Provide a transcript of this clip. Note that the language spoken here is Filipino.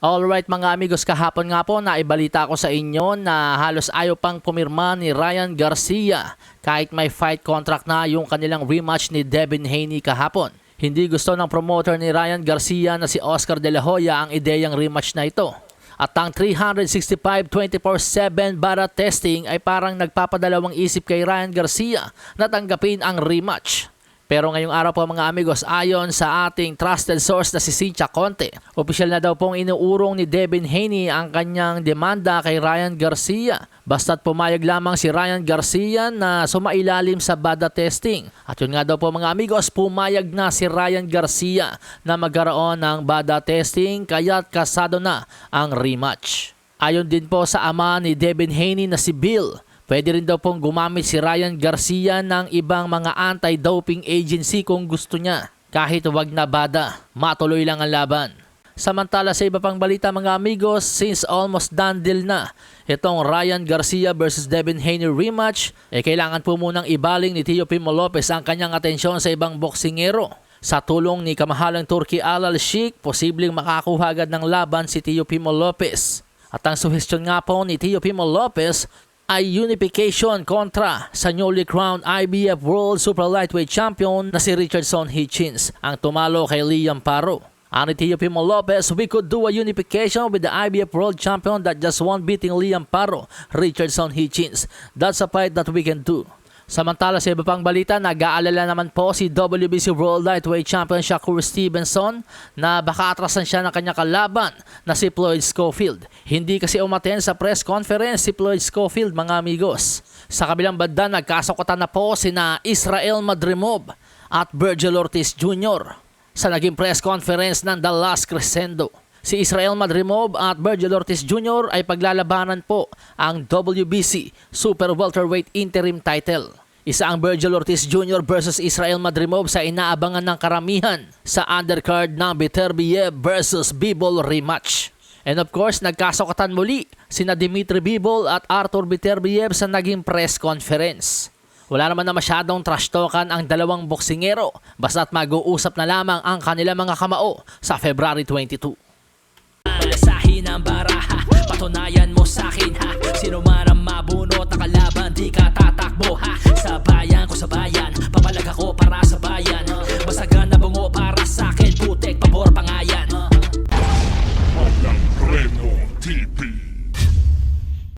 Alright mga amigos, kahapon nga po na ibalita ko sa inyo na halos ayaw pang pumirma ni Ryan Garcia kahit may fight contract na yung kanilang rematch ni Devin Haney kahapon. Hindi gusto ng promoter ni Ryan Garcia na si Oscar De La Hoya ang ideyang rematch na ito. At ang 365 24-7 bara testing ay parang nagpapadalawang isip kay Ryan Garcia na tanggapin ang rematch. Pero ngayong araw po mga amigos, ayon sa ating trusted source na si Cynthia Conte, opisyal na daw pong inuurong ni Devin Haney ang kanyang demanda kay Ryan Garcia. Basta't pumayag lamang si Ryan Garcia na sumailalim sa bada testing. At yun nga daw po mga amigos, pumayag na si Ryan Garcia na magkaroon ng bada testing kaya't kasado na ang rematch. Ayon din po sa ama ni Devin Haney na si Bill, Pwede rin daw pong gumamit si Ryan Garcia ng ibang mga anti-doping agency kung gusto niya. Kahit wag na bada, matuloy lang ang laban. Samantala sa iba pang balita mga amigos, since almost done deal na itong Ryan Garcia versus Devin Haney rematch, eh kailangan po munang ibaling ni Tio Pimo Lopez ang kanyang atensyon sa ibang boksingero. Sa tulong ni kamahalang Turkey Alal Sheikh, posibleng makakuha agad ng laban si Tio Pimo Lopez. At ang suhestyon nga po ni Tio Pimo Lopez ay unification kontra sa newly crowned IBF World Super Lightweight Champion na si Richardson Hitchens ang tumalo kay Liam Paro. Ani Tio Pimo Lopez, we could do a unification with the IBF World Champion that just won beating Liam Paro, Richardson Hitchens. That's a fight that we can do. Samantala sa iba pang balita, nag-aalala naman po si WBC World Lightweight Champion Shakur Stevenson na baka atrasan siya ng kanyang kalaban na si Floyd Schofield. Hindi kasi umaten sa press conference si Floyd Schofield mga amigos. Sa kabilang banda, nagkasakota na po si na Israel Madrimov at Virgil Ortiz Jr. sa naging press conference ng The Last Crescendo. Si Israel Madrimov at Virgil Ortiz Jr. ay paglalabanan po ang WBC Super Welterweight Interim Title. Isa ang Virgil Ortiz Jr. versus Israel Madrimov sa inaabangan ng karamihan sa undercard ng Beterbiev versus Bibol rematch. And of course, nagkasukatan muli sina Dimitri Bibol at Arthur Beterbiev sa naging press conference. Wala naman na masyadong trash talkan ang dalawang boksingero basta't mag-uusap na lamang ang kanilang mga kamao sa February 22. Malasahin ang baraha Patunayan mo sa'kin ha? Sino man ang mabunot na kalaban Di ka tatakbo ha? Sa bayan ko sa bayan